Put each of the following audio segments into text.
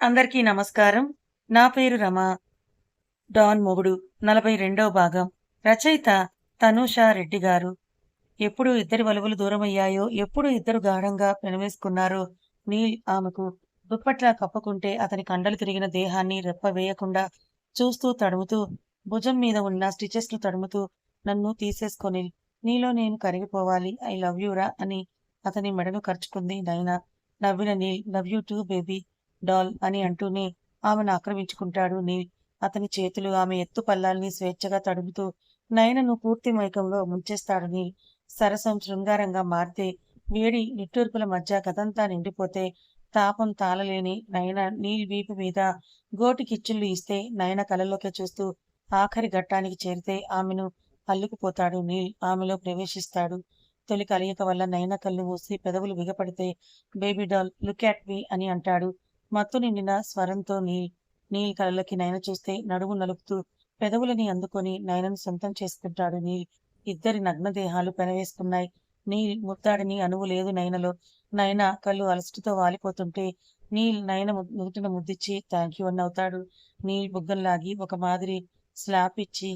అందరికీ నమస్కారం. నా పేరు రమ. డాన్ మొగుడు నలభై రెండవ భాగం. రచయిత తనూషా రెడ్డి గారు. ఎప్పుడు ఇద్దరి వలువులు దూరమయ్యాయో ఎప్పుడు ఇద్దరు గాఢంగా పెనవేసుకున్నారో నీల్ ఆమెకు దుప్పట్లా కప్పుకుంటే అతని కండలు తిరిగిన దేహాన్ని రెప్ప వేయకుండా చూస్తూ తడుముతూ భుజం మీద ఉన్న స్టిచెస్ను తడుముతూ నన్ను తీసేసుకొని నీలో నేను కరిగిపోవాలి ఐ లవ్ యూరా అని అతని మెడను ఖర్చుకుంది నైనా నవ్విన Neel love you too baby. Doll అని అంటూనే ఆమెను ఆక్రమించుకుంటాడు నీల్. అతని చేతులు ఆమె ఎత్తు పల్లాల్ని స్వేచ్ఛగా తడుపుతూ నయనను పూర్తి మైకంలో ముంచేస్తాడని సరసం శృంగారంగా మారితే వేడి నిట్టూర్పుల మధ్య గదంతా నిండిపోతే తాపం తాళలేని నయన నీల్ వీపు మీద గోటి కిచ్చుళ్ళు ఇస్తే నయన కలలోకి చూస్తూ ఆఖరి ఘట్టానికి చేరితే ఆమెను అల్లుకుపోతాడు నీల్. ఆమెలో ప్రవేశిస్తాడు. తొలి కలయిక వల్ల నయన కళ్ళు మూసి పెదవులు బిగపడితే baby doll look at me అని అంటాడు. మత్తు నిండిన స్వరంతో నీ నీల్ కళ్ళకి నయన చూస్తే నడుము నలుపుతూ పెదవులని అందుకొని నయనను సొంతం చేసుకుంటాడు నీ ఇద్దరి నగ్న దేహాలు పెనవేసుకున్నాయి. నీ ముత్తాడిని అనువు లేదు నయనలో. నయన కళ్ళు అలసటతో వాలిపోతుంటే నీల్ నయన నుదుటిన ముద్దిచ్చి థ్యాంక్ యూ అని అవుతాడు. నీల్ బుగ్గంలాగి ఒక మాదిరి స్లాప్ ఇచ్చి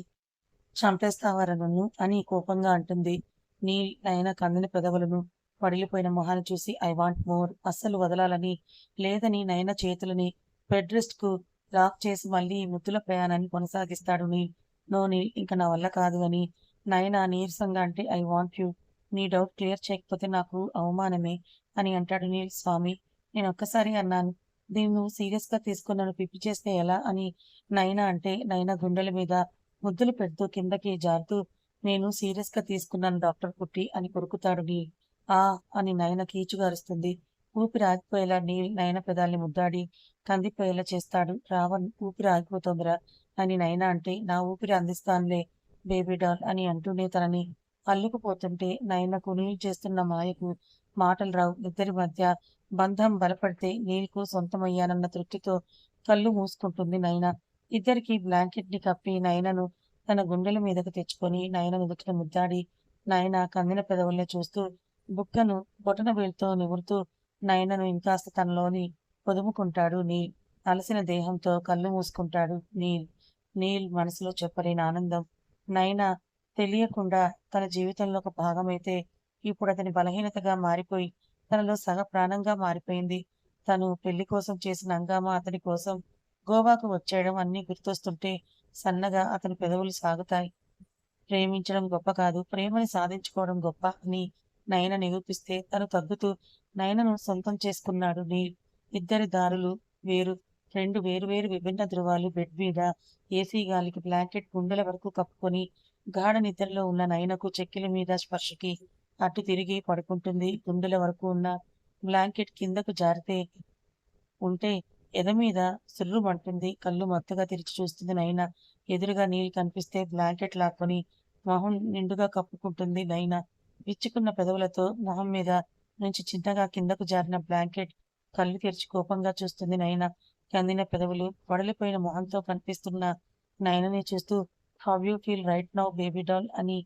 చంపేస్తావారా అని కోపంగా అంటుంది. నీల్ నయన కందని పెదవులను పడిలిపోయిన మొహాన్ని చూసి ఐ వాంట్ మోర్. అస్సలు వదలాలని లేదని నయన చేతులని బెడ్ రెస్ట్కు లాక్ చేసి మళ్ళీ ముద్దుల ప్రయాణాన్ని కొనసాగిస్తాడు నీల్. నో నీల్ ఇంకా నా వల్ల కాదు అని నయన నీరసంగా అంటే ఐ వాంట్ యూ. నీ డౌట్ క్లియర్ చేయకపోతే నాకు అవమానమే అని అంటాడు నీల్. స్వామి నేను ఒక్కసారి అన్నాను దీన్ని నువ్వు సీరియస్గా తీసుకుని నన్ను పిప్పి చేస్తే ఎలా? అని నైనా అంటే నైనా గుండెల మీద ముద్దులు పెడుతూ కిందకి జారుతూ నేను సీరియస్గా తీసుకున్నాను డాక్టర్ కుట్టి అని కొరుకుతాడు నీల్. ఆ అని నయన కీచుగారుస్తుంది. ఊపిరి ఆగిపోయేలా నీల్ నయన పెదాల్ని ముద్దాడి కందిపోయేలా చేస్తాడు. రావణ్ ఊపిరి ఆగిపోతుందిరా అని నయన అంటే నా ఊపిరి అందిస్తానులే బేబీ డాల్ అని అంటూనే తనని అల్లుకుపోతుంటే నయనకు నీల్ చేస్తున్న మాయకు మాటలు రావు. ఇద్దరి మధ్య బంధం బలపడితే నీల్కు సొంతమయ్యానన్న తృప్తితో కళ్ళు మూసుకుంటుంది నయన. ఇద్దరికి బ్లాంకెట్ని కప్పి నయనను తన గుండెల మీదకు తెచ్చుకొని నయన నుదుటిని ముద్దాడి నయన కందిన పెదవుల్ని చూస్తూ బుక్కను బొటన వేలుతో నివురుతూ నయనను ఇంకాస్త తనలోని పొదుముకుంటాడు నీల్. అలసిన దేహంతో కళ్ళు మూసుకుంటాడు నీల్. నీల్ మనసులో చెప్పలేని ఆనందం. నయన తెలియకుండా తన జీవితంలో ఒక భాగమైతే ఇప్పుడు అతని బలహీనతగా మారిపోయి తనలో సగ ప్రాణంగా మారిపోయింది. తను పెళ్ళి కోసం చేసిన హంగామా అతని కోసం గోవాకు వచ్చేయడం అన్నీ గుర్తొస్తుంటే సన్నగా అతని పెదవులు సాగుతాయి. ప్రేమించడం గొప్ప కాదు ప్రేమని సాధించుకోవడం గొప్ప అని నయన నిరూపిస్తే తను తగ్గుతూ నయనను సొంతం చేసుకున్నాడు నీల్ ఇద్దరి దారులు వేరు. రెండు వేరు వేరు విభిన్న ధృవాలు బెడ్ మీద ఏసీ గాలికి బ్లాంకెట్ గుండెల వరకు కప్పుకొని గాఢ నిద్రలో ఉన్న నయనకు చెక్కిల మీద స్పర్శకి అటు తిరిగి పడుకుంటుంది. గుండెల వరకు ఉన్న బ్లాంకెట్ కిందకు జారితే ఉంటే ఎద మీద సుర్రుమంటుంది. కళ్ళు మత్తుగా తెరిచి చూస్తుంది నైనా ఎదురుగా నీళ్ళు కనిపిస్తే బ్లాంకెట్ లాక్కొని మొహం నిండుగా కప్పుకుంటుంది నైనా విచ్చుకున్న పెదవులతో మొహం మీద నుంచి చిన్నగా కిందకు జారిన బ్లాంకెట్ కళ్ళు తెరిచి కోపంగా చూస్తుంది నయన. కందిన పెదవులు వడలిపోయిన మొహంతో కనిపిస్తున్న నయనని చూస్తూ how you feel right now baby doll అని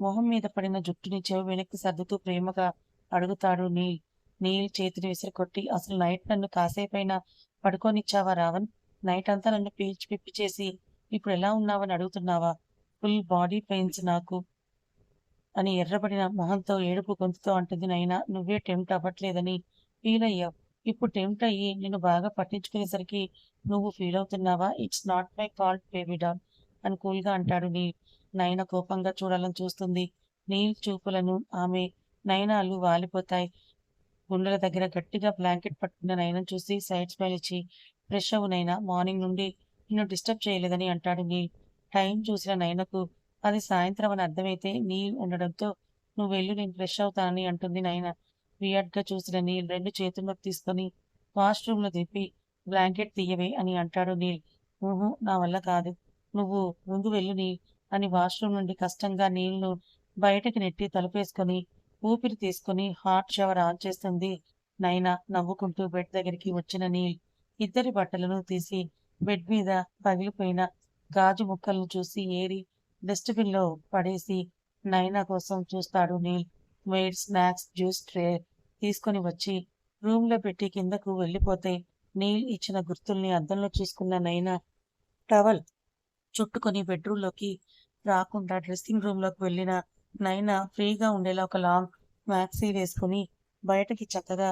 మొహం మీద పడిన జుట్టుని చెవి వెనక్కి సర్దుతూ ప్రేమగా అడుగుతాడు నీల్. నీల్ చేతిని విసిరికొట్టి అసలు నైట్ నన్ను కాసేపైనా పడుకోనిచ్చావా రావణ్? నైట్ అంతా నన్ను పీల్చి పిప్పి చేసి ఇప్పుడు ఎలా ఉన్నావని అడుగుతున్నావా? ఫుల్ బాడీ పెయిన్స్ నాకు. అని ఎర్రబడిన మొహంతో ఏడుపు గొంతుతో అంటుంది నైనా నువ్వే టెంప్ట్ అవ్వట్లేదని ఫీల్ అయ్యావు. ఇప్పుడు టెంప్ట్ అయ్యి నిన్ను బాగా పట్టించుకునేసరికి నువ్వు feel అవుతున్నావా? It's not my fault baby doll అని కూల్గా అంటాడు నీల్ నయన కోపంగా చూడాలని చూస్తుంది. నీల్ చూపులను ఆమె నయనాలు వాలిపోతాయి. గుండెల దగ్గర గట్టిగా బ్లాంకెట్ పట్టుకున్న నయనం చూసి సైడ్ స్మైల్ ఇచ్చి ఫ్రెష్ అవు నైనా మార్నింగ్ నుండి నిన్ను డిస్టర్బ్ చేయలేదని అంటాడు నీల్. టైం చూసిన నయనకు అది సాయంత్రం అని అర్థమైతే నీల్ ఉండడంతో నువ్వు వెళ్ళి నేను ఫ్రెష్ అవుతానని అంటుంది నాయన. వియర్డ్గా చూసిన నీల్ రెండు చేతుల్లోకి తీసుకొని వాష్రూమ్లో బ్లాంకెట్ తీయవే అని అంటాడు నీల్. ఊహు నా వల్ల కాదు. నువ్వు ముందు వెళ్ళు నీ అని వాష్రూమ్ నుండి కష్టంగా నీళ్ళు బయటకి నెట్టి తలుపేసుకొని ఊపిరి తీసుకుని హాట్ షవర్ ఆన్ చేస్తుంది నైనా నవ్వుకుంటూ బెడ్ దగ్గరికి వచ్చిన నీల్. ఇద్దరి బట్టలను తీసి బెడ్ మీద పగిలిపోయిన గాజు ముక్కలను చూసి ఏరి డస్ట్బిన్లో పడేసి నైనా కోసం చూస్తాడు Neel. Maid snacks juice tray తీసుకొని వచ్చి రూమ్లో పెట్టి కిందకు వెళ్ళిపోతే నీల్ ఇచ్చిన గుర్తుల్ని అద్దంలో చూసుకున్న నైనా టవల్ చుట్టుకొని బెడ్రూమ్లోకి రాకుండా డ్రెస్సింగ్ రూమ్లోకి వెళ్ళిన నైనా ఫ్రీగా ఉండేలా ఒక లాంగ్ మ్యాక్సీ వేసుకుని బయటకి చక్కగా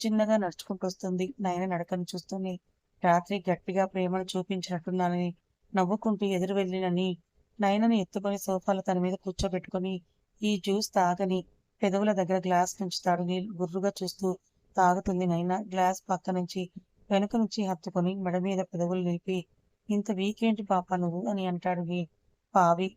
చిన్నగా నడుచుకుంటూ వస్తుంది నయన నడకని చూస్తూనే రాత్రి గట్టిగా ప్రేమను చూపించినట్టున్నానని నవ్వుకుంటూ ఎదురు వెళ్ళినని నయనని ఎత్తుకొని సోఫాలో తన మీద కూర్చోబెట్టుకొని ఈ జ్యూస్ తాగని పెదవుల దగ్గర గ్లాస్ నుంచుతాడు నీళ్ళు గుర్రుగా చూస్తూ తాగుతుంది నైనా గ్లాస్ పక్క నుంచి వెనుక నుంచి హత్తుకొని మెడ మీద పెదవులు నిలిపి ఇంత వీకేంటి పాప నువ్వు? అని అంటాడు నీ పావి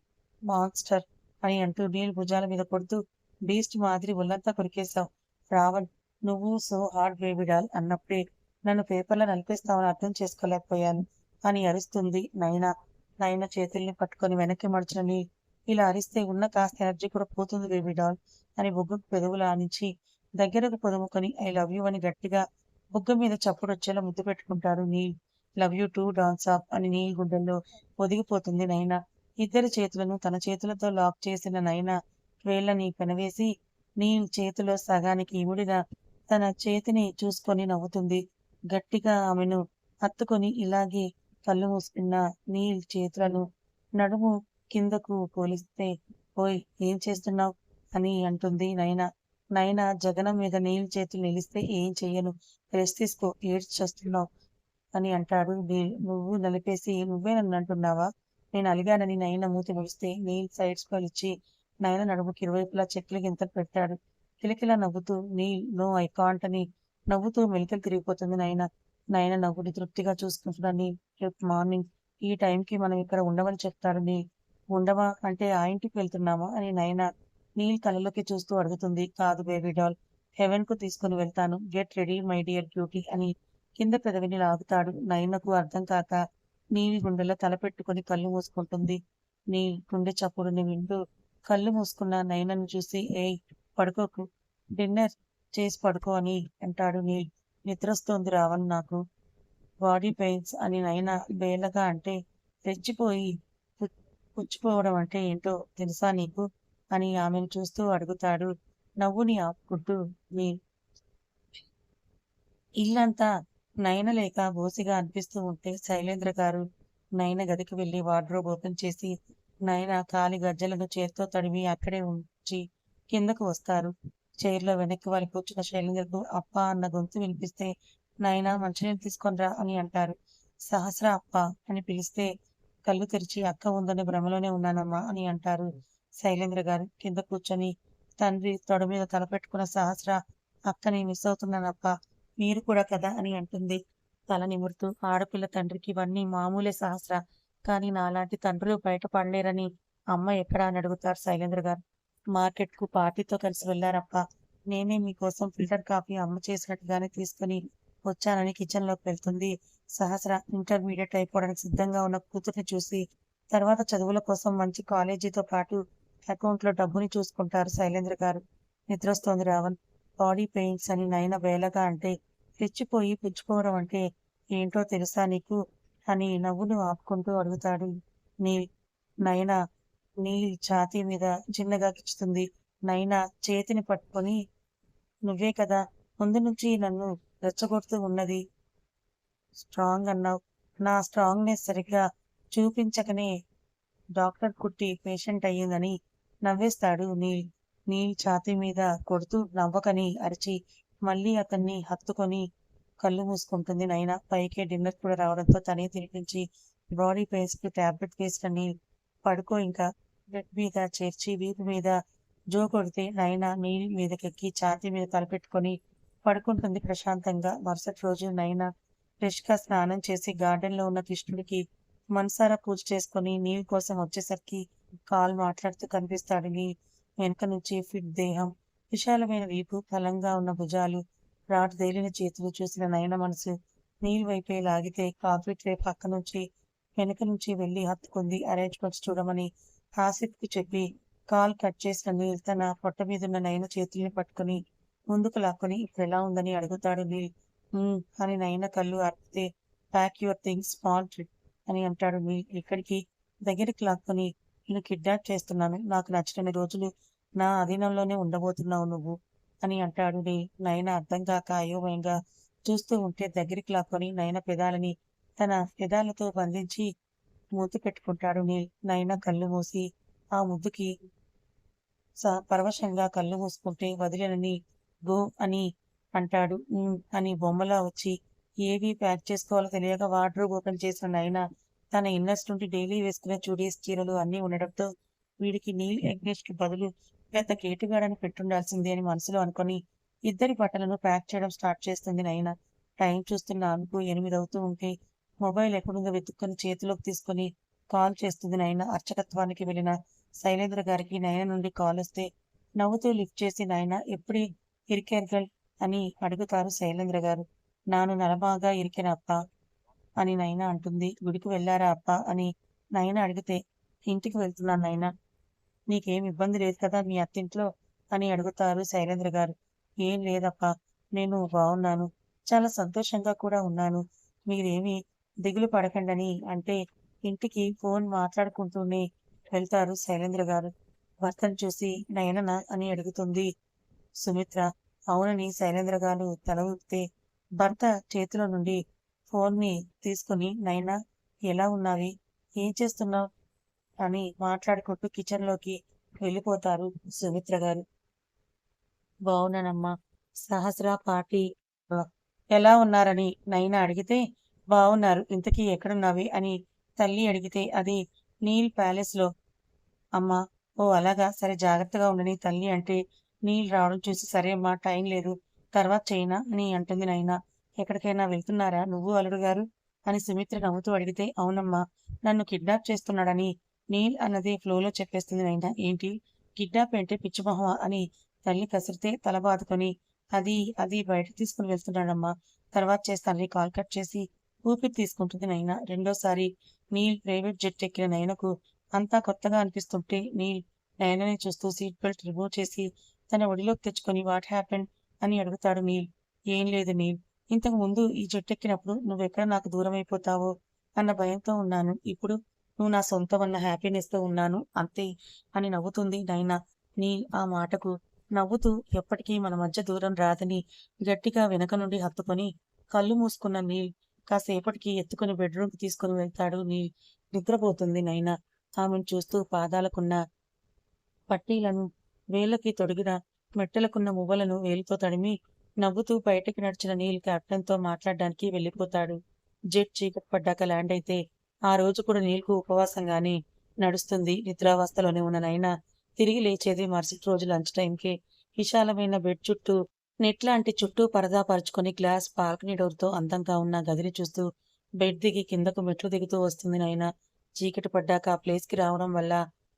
మాన్స్టర్ అని అంటూ నీళ్ళు భుజాల మీద కొడుతూ బీస్ట్ మాదిరి ఒళ్ళంతా కొరికేశావు. రావణ్ నువ్వు సో హార్డ్ బేబిడాల్ అన్నప్పుడే నన్ను పేపర్లో నలిపేస్తావని అర్థం చేసుకోలేకపోయాను అని అరుస్తుంది నైనా నాయన చేతుల్ని పట్టుకొని వెనక్కి మడుచునని ఇలా అరిస్తే ఉన్న కాస్త ఎనర్జీ కూడా పోతుంది బేబీ డాల్ అని బొగ్గుకు పెదవులు ఆనించి దగ్గరకు పొదుముకొని ఐ లవ్ యూ అని గట్టిగా బొగ్గ మీద చప్పుడొచ్చేలా ముద్దు పెట్టుకుంటారు Neel. Love you too dance off అని నీల్ గుండెల్లో ఒదిగిపోతుంది నైనా ఇద్దరి చేతులను తన చేతులతో లాక్ చేసిన నైనా వేళ్ళని పెనవేసి నీల్ చేతిలో సగానికి ఇముడిగా తన చేతిని చూసుకొని నవ్వుతుంది. గట్టిగా ఆమెను హత్తుకొని ఇలాగే కళ్ళు మూసుకున్న నీల్ చేతులను నడుము కిందకు పోలిస్తే ఓయ్ ఏం చేస్తున్నావు? అని అంటుంది నైనా నైనా జగనం మీద నీల్ చేతులు నిలిస్తే ఏం చెయ్యను? రెస్ట్ తీసుకో ఏడ్చేస్తున్నావు అని అంటాడు నీల్. నువ్వు నలిపేసి నువ్వే నన్ను అంటున్నావా? నేను అలిగానని నైనా మూతి ముగిస్తే నీల్ సైడ్స్ ఇచ్చి నయన నడుముకి ఇరువైపులా చెట్లు గింత పెట్టాడు. కిలకిలా నవ్వుతూ నీల్ నో ఐ కాంట్ అని నవ్వుతూ మెలికలు తిరిగిపోతుంది నయన. నయన నవ్వుని తృప్తిగా చూసుకుంటున్నాను రేపు మార్నింగ్ ఈ టైంకి మనం ఇక్కడ ఉండమని చెప్తారని ఉండమా ఉండవా అంటే ఆ ఇంటికి వెళ్తున్నామా అని నయన నీల్ కళ్ళలోకి చూస్తూ అడుగుతుంది. కాదు బేబీ డాల్ హెవెన్కు తీసుకుని వెళ్తాను. Get ready my dear beauty అని కింద పెదవిని లాగుతాడు. నయనకు అర్థం కాక నీలి గుండెలో తలపెట్టుకుని కళ్ళు మూసుకుంటుంది. నీ గుండె చప్పుడుని వింటూ కళ్ళు మూసుకున్న నయనను చూసి ఏయ్ పడుకోకు. డిన్నర్ చేసి పడుకో అని అంటాడు నీల్. నిద్రస్తోంది రావని నాకు. బాడీ పెయిన్స్ అని నయన బేలగా అంటే తెచ్చిపోయి పుచ్చిపోవడం అంటే ఏంటో తెలుసా నీకు? అని ఆమెను చూస్తూ అడుగుతాడు. నవ్వుని ఆపుకుంటూ మీ ఇల్లంతా నయన లేక బోసిగా అనిపిస్తూ ఉంటే శైలేంద్ర గారు నయన గదికి వెళ్ళి వార్డ్రోబ్ ఓపెన్ చేసి నయన కాలి గజ్జలను చేత్తో తడివి అక్కడే ఉంచి కిందకు వస్తారు. చైర్లో వెనక్కి వారి కూర్చున్న శైలేంద్రకు అప్ప అన్న గొంతు వినిపిస్తే నాయనా మంచినీళ్ళు తీసుకొనిరా అని అంటారు. సహస్ర అప్ప అని పిలిస్తే కళ్ళు తెరిచి అక్క ఉందని భ్రమలోనే ఉన్నానమ్మా అని అంటారు శైలేంద్ర గారు. కింద కూర్చొని తండ్రి తొడ మీద తలపెట్టుకున్న సహస్ర అక్కని మిస్ అవుతున్నానప్ప మీరు కూడా కదా అని అంటుంది. తల నిమురుతూ ఆడపిల్ల తండ్రికి ఇవన్నీ మామూలే సహస్ర కానీ నాలాంటి తండ్రులు బయటపడలేరని అమ్మ ఎక్కడా అని అడుగుతారు శైలేంద్ర గారు. మార్కెట్కు పార్టీతో కలిసి వెళ్ళారప్ప నేనే మీకోసం ఫిల్టర్ కాఫీ అమ్మ చేసినట్టుగానే తీసుకుని వచ్చానని కిచెన్లోకి వెళ్తుంది. సహస్ర ఇంటర్మీడియట్ అయిపోవడానికి సిద్ధంగా ఉన్న కూతుర్ని చూసి తర్వాత చదువుల కోసం మంచి కాలేజీతో పాటు అకౌంట్లో డబ్బుని చూసుకుంటారు శైలేంద్ర గారు. నిద్రస్తోంది రావణ్. బాడీ పెయిన్స్ అని నయన వేలగా అంటే తెచ్చిపోయి పుచ్చుకోవడం అంటే ఏంటో తెలుసా నీకు? అని నవ్వును ఆపుకుంటూ అడుగుతాడు నీ నయన. నీ ఛాతీ మీద చిన్నగా కిచ్చుతుంది. నైనా చేతిని పట్టుకొని నువ్వే కదా ముందు నుంచి నన్ను రెచ్చగొడుతూ ఉన్నది. స్ట్రాంగ్ అన్నావు. నా స్ట్రాంగ్నెస్ సరిగ్గా చూపించకనే డాక్టర్ కుట్టి పేషెంట్ అయ్యిందని నవ్వేస్తాడు నీ నీ ఛాతీ మీద కొడుతూ నవ్వకని అరిచి మళ్ళీ అతన్ని హత్తుకొని కళ్ళు మూసుకుంటుంది నైనా. పైకే డిన్నర్ కూడా రావడంతో తనే తినిపించి బాడీ పెయిన్స్కి టాబ్లెట్ వేసిన నీళ్ళు పడుకో ఇంకా. బెడ్ మీద చేర్చి వీపు మీద జో కొడితే నైనా నీళ్ళ మీదకెక్కి ఛాతీ మీద తలపెట్టుకొని పడుకుంటుంది ప్రశాంతంగా. మరుసటి రోజు నైనా ఫ్రెష్గా స్నానం చేసి గార్డెన్లో ఉన్న కృష్ణుడికి మనసారా పూజ చేసుకుని నీవి కోసం వచ్చేసరికి కాల్ మాట్లాడుతూ కనిపిస్తాడని వెనుక వెనక నుంచి ఫిట్ దేహం విశాలమైన వీపు బలంగా ఉన్న భుజాలు రాటు తేలిన చేతులు చూసిన నయన మనసు నీళ్ళు వైపే లాగితే కాఫీ ట్రే పక్క నుంచి వెనక నుంచి వెళ్ళి హత్తుకుంది. అరేంజ్మెంట్స్ చూడమని ఆసిఫ్కి చెప్పి కాల్ కట్ చేసిన నీల్ తన పొట్ట మీదున్న నయన చేతుల్ని పట్టుకుని ముందుకు లాక్కొని ఇప్పుడు ఎలా ఉందని అడుగుతాడు నీల్. అని నయన కళ్ళు అర్పితే pack your things small trip అని అంటాడు నీల్. ఇక్కడికి దగ్గరికి లాక్కొని నేను కిడ్నాప్ చేస్తున్నాను. నాకు నచ్చిన రోజులు నా అధీనంలోనే ఉండబోతున్నావు నువ్వు అని అంటాడు నీ నయన అర్థం కాక అయోమయంగా చూస్తూ ఉంటే దగ్గరికి లాక్కొని నయన పెదాలని తన పెదాలతో బంధించి ముద్దు పెట్టుకుంటాడు నీల్. నైనా కళ్ళు మూసి ఆ ముద్దుకి స పరవశంగా కళ్ళు మూసుకుంటే వదిలేనని గో అని అంటాడు. అని బొమ్మలా వచ్చి ఏవి ప్యాక్ చేసుకోవాలో తెలియక వార్డ్రోబ్ ఓపెన్ చేసిన నైనా తన ఇన్నర్స్ నుండి డైలీ వేసుకునే చూడీస్ చీరలు అన్నీ ఉండడంతో వీడికి నీల్ ఎంగేజ్కి బదులు పెద్ద కేటుగాడని పెట్టుండాల్సిందే అని మనసులో అనుకొని ఇద్దరి బట్టలను ప్యాక్ చేయడం స్టార్ట్ చేస్తుంది నైనా. టైం చూస్తున్న అనుకు ఎనిమిది అవుతూ ఉంటే మొబైల్ ఎక్కడుందో వెతుక్కొని చేతిలోకి తీసుకొని కాల్ చేస్తుంది నయన. అర్చకత్వానికి వెళ్ళిన శైలేంద్ర గారికి నయన నుండి కాల్ వస్తే నవ్వుతూ లిఫ్ట్ చేసి నయన ఎప్పుడు ఇరికేర్ అని అడుగుతారు శైలేంద్ర గారు. నాను నలబాగా ఇరికిన అప్ప? అని నయన అంటుంది. గుడికి వెళ్ళారా అప్ప? అని నయన అడిగితే ఇంటికి వెళ్తున్నాను నయన. నీకేం ఇబ్బంది లేదు కదా మీ అత్తింట్లో? అని అడుగుతారు శైలేంద్ర గారు. ఏం లేదప్పా నేను బాగున్నాను చాలా సంతోషంగా కూడా ఉన్నాను. మీరేమీ దిగులు పడకండని అంటే ఇంటికి ఫోన్ మాట్లాడుకుంటూనే వెళ్తారు శైలేంద్ర గారు. భర్తను చూసి నయనన అని అడుగుతుంది. సుమిత్ర అవునని శైలేంద్ర గారు తల ఊపితే భర్త చేతిలో నుండి ఫోన్ని తీసుకుని నయన ఎలా ఉన్నావి? ఏం చేస్తున్నావు? అని మాట్లాడుకుంటూ కిచెన్లోకి వెళ్ళిపోతారు సుమిత్ర గారు. బావునమ్మా సహస్ర పార్టీ. ఎలా ఉన్నారని నైనా అడిగితే బాగున్నారు ఇంతకీ ఎక్కడున్నావి? అని తల్లి అడిగితే అది నీల్ ప్యాలెస్లో. అమ్మ అమ్మా ఓ అలాగా? సరే జాగ్రత్తగా ఉండని తల్లి అంటే నీల్ రావడం చూసి సరే అమ్మా టైం లేదు. తర్వాత చేయనా? అని అంటుంది నాయనా ఎక్కడికైనా వెళ్తున్నారా? నువ్వు అల్లుడు గారు? అని సుమిత్ర నవ్వుతూ అడిగితే అవునమ్మా నన్ను కిడ్నాప్ చేస్తున్నాడని నీల్ అన్నది ఫ్లోలో చెప్పేస్తుంది నైనా. ఏంటి? కిడ్నాప్ అంటే పిచ్చిమొహమ అని తల్లి కసిరితే తల బాదుకొని అది అది బయట తీసుకుని వెళ్తున్నాడమ్మా. తర్వాత చేస్తానని కాల్ కట్ చేసి ఊపిరి తీసుకుంటుంది నైనా. రెండోసారి నీల్ ప్రైవేట్ జెట్ ఎక్కిన నైనకు అంతా కొత్తగా అనిపిస్తుంటే నీల్ నైనని చూస్తూ సీట్ బెల్ట్ రిమూవ్ చేసి తన ఒడిలోకి తెచ్చుకొని వాట్ హ్యాపెన్ అని అడుగుతాడు నీల్. ఏం లేదు నీల్. ఇంతకు ముందు ఈ జెట్ ఎక్కినప్పుడు నువ్వెక్కడ నాకు దూరం అయిపోతావో అన్న భయంతో ఉన్నాను. ఇప్పుడు నువ్వు నా సొంతం అన్న హ్యాపీనెస్తో ఉన్నాను. అంతే అని నవ్వుతుంది నైనా. నీల్ ఆ మాటకు నవ్వుతూ ఎప్పటికీ మన మధ్య దూరం రాదని గట్టిగా వెనక నుండి హత్తుకొని కళ్ళు మూసుకున్న నీల్ కాసేపటికి ఎత్తుకుని బెడ్రూమ్కి తీసుకుని వెళ్తాడు. నీ నిద్రపోతుంది నైనా. ఆమెను చూస్తూ పాదాలకున్న పట్టీలను వేళ్ళకి తొడిగిన మెట్టలకున్న మువ్వలను వేలితో తడిమి నవ్వుతూ బయటకి నడిచిన నీల్ కెప్టెన్తో మాట్లాడడానికి వెళ్ళిపోతాడు. జెట్ చీకటి పడ్డాక ల్యాండ్ అయితే ఆ రోజు కూడా నీల్కు ఉపవాసంగానే నడుస్తుంది నిద్రావస్థలోనే ఉన్న నైనా. తిరిగి లేచేది మరుసటి రోజు లంచ్ టైంకి విశాలమైన బెడ్ చుట్టూ నెట్ లాంటి చుట్టూ పరదా పరుచుకొని గ్లాస్ బాల్కనీ డోర్తో అందంగా ఉన్న గదిని చూస్తూ బెడ్ దిగి కిందకు మెట్లు దిగుతూ వస్తుంది నైనా. చీకటి పడ్డాక ఆ ప్లేస్కి రావడం వల్ల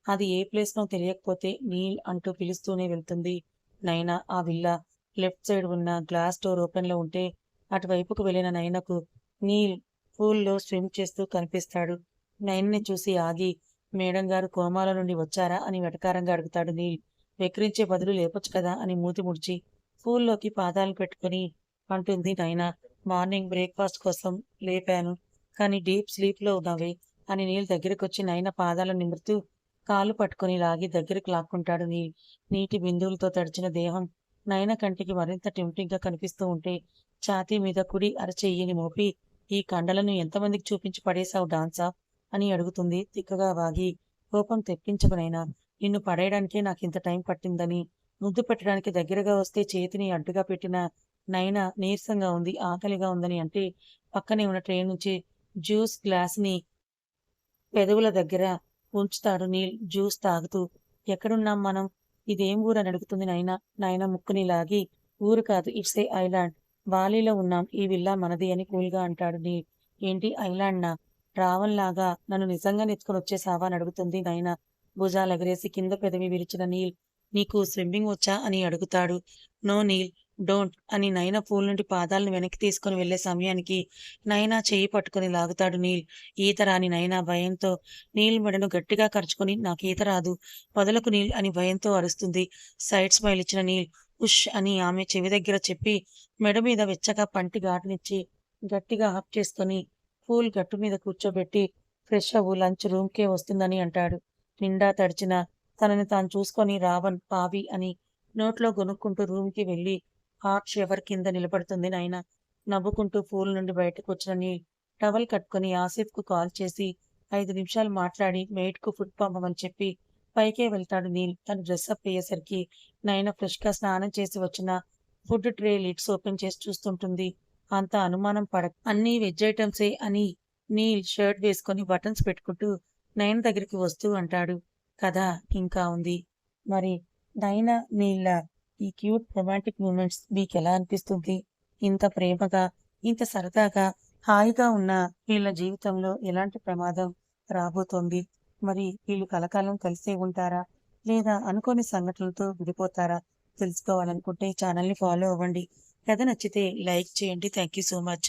అది ఏ ప్లేస్నో తెలియకపోతే నీల్ అంటూ పిలుస్తూనే వెళ్తుంది నైనా. ఆ విల్లా లెఫ్ట్ సైడ్ ఉన్న గ్లాస్ డోర్ ఓపెన్లో ఉంటే అటువైపుకు వెళ్ళిన నైనకు నీల్ పూల్లో స్విమ్ చేస్తూ కనిపిస్తాడు. నైన్ని చూసి ఆగి మేడం గారు కోమాల నుండి వచ్చారా? అని వెటకారంగా అడుగుతాడు నీల్. వెక్రించే బదులు లేపొచ్చు కదా? అని మూతి ముడిచి స్కూల్లోకి పాదాలు పెట్టుకుని అంటుంది నైనా. మార్నింగ్ బ్రేక్ఫాస్ట్ కోసం లేపాను. కానీ డీప్ స్లీప్లో ఉన్నవే అని అని దగ్గరకు దగ్గరకొచ్చి నైనా పాదాలను నిమురుతూ కాలు పట్టుకుని లాగి దగ్గరికి లాక్కుంటాడు నీ నీటి బిందువులతో తడిచిన దేహం. నయన కంటికి మరింత టెంప్టింగ్ కనిపిస్తూ ఉంటే ఛాతీ మీద కుడి అరచెయ్యిని మోపి ఈ కండలను ఎంతమందికి చూపించి పడేశావు డాన్సా? అని అడుగుతుంది తిక్కగా వాగి. కోపం తెప్పించకునైనా నిన్ను పడేయడానికే నాకు ఇంత టైం పట్టిందని ముద్దు పెట్టడానికి దగ్గరగా వస్తే చేతిని అడ్డుగా పెట్టిన నైనా నీరసంగా ఉంది ఆకలిగా ఉందని అంటే పక్కనే ఉన్న ట్రే నుంచి జ్యూస్ గ్లాస్ని పెదవుల దగ్గర ఉంచుతాడు నీల్. జ్యూస్ తాగుతూ ఎక్కడున్నాం మనం? ఇదేం ఊరు? అని అడుగుతుంది నైనా నాయన ముక్కుని లాగి ఊరు కాదు ఇట్స్ ఏ ఐలాండ్. బాలీలో ఉన్నాం ఈ విల్లా మనది అని కూల్గా అంటాడు నీల్. ఏంటి ఐలాండ్నా? రావల్లాగా నన్ను నిజంగా నెత్తుకొని వచ్చేసావా? అని అడుగుతుంది నైనా భుజాలు ఎగరేసి కింద పెదవి విరిచిన నీల్ నీకు స్విమ్మింగ్ వచ్చా అని అడుగుతాడు. నో నీల్ డోంట్ అని నైనా పూల్ నుండి పాదాలను వెనక్కి తీసుకుని వెళ్ళే సమయానికి నైనా చేయి పట్టుకుని లాగుతాడు నీల్. ఈత రాని నైనా భయంతో నీల్ మెడను గట్టిగా కరుచుకొని నాకు ఈత రాదు వదలకు నీల్ అని భయంతో అరుస్తుంది. సైడ్ స్మైల్ ఇచ్చిన నీల్ ఉష్ అని ఆమె చెవి దగ్గర చెప్పి మెడ మీద వెచ్చగా పంటి ఘాటునిచ్చి గట్టిగా హక్ చేసుకొని పూల్ గట్టు మీద కూర్చోబెట్టి ఫ్రెష్ అవ్వు లంచ్ రూమ్కే వస్తుందని అంటాడు. నిండా తడిచిన తనని తాను చూసుకొని రావణ్ పావి అని నోట్లో గొనుక్కుంటూ రూమ్కి వెళ్ళి హార్ట్ షవర్ కింద నిలబడుతుంది నాయన. నవ్వుకుంటూ పూల్ నుండి బయటకు వచ్చినని టవల్ కట్టుకుని ఆసిఫ్కు కాల్ చేసి ఐదు నిమిషాలు మాట్లాడి మేట్కు ఫుడ్ పంపమని చెప్పి పైకే వెళ్తాడు నీల్. తను డ్రెస్ అప్ అయ్యేసరికి నైనా ఫ్రెష్గా స్నానం చేసి వచ్చిన ఫుడ్ ట్రే లిడ్స్ ఓపెన్ చేసి చూస్తుంటుంది. అంత అనుమానం పడ అన్నీ వెజ్ ఐటమ్సే అని నీల్ షర్ట్ వేసుకొని బటన్స్ పెట్టుకుంటూ నయన దగ్గరికి వస్తూ అంటాడు. కథ ఇంకా ఉంది. మరి నైనా నీళ్ళ ఈ క్యూట్ రొమాంటిక్ మూమెంట్స్ మీకు ఎలా అనిపిస్తుంది? ఇంత ప్రేమగా ఇంత సరదాగా హాయిగా ఉన్న వీళ్ళ జీవితంలో ఎలాంటి ప్రమాదం రాబోతోంది? మరి వీళ్ళు కలకాలం కలిసే ఉంటారా? లేదా అనుకోని సంఘటనలతో విడిపోతారా? తెలుసుకోవాలనుకుంటే ఛానల్ని ఫాలో అవ్వండి. కథ నచ్చితే లైక్ చేయండి. Thank you so much.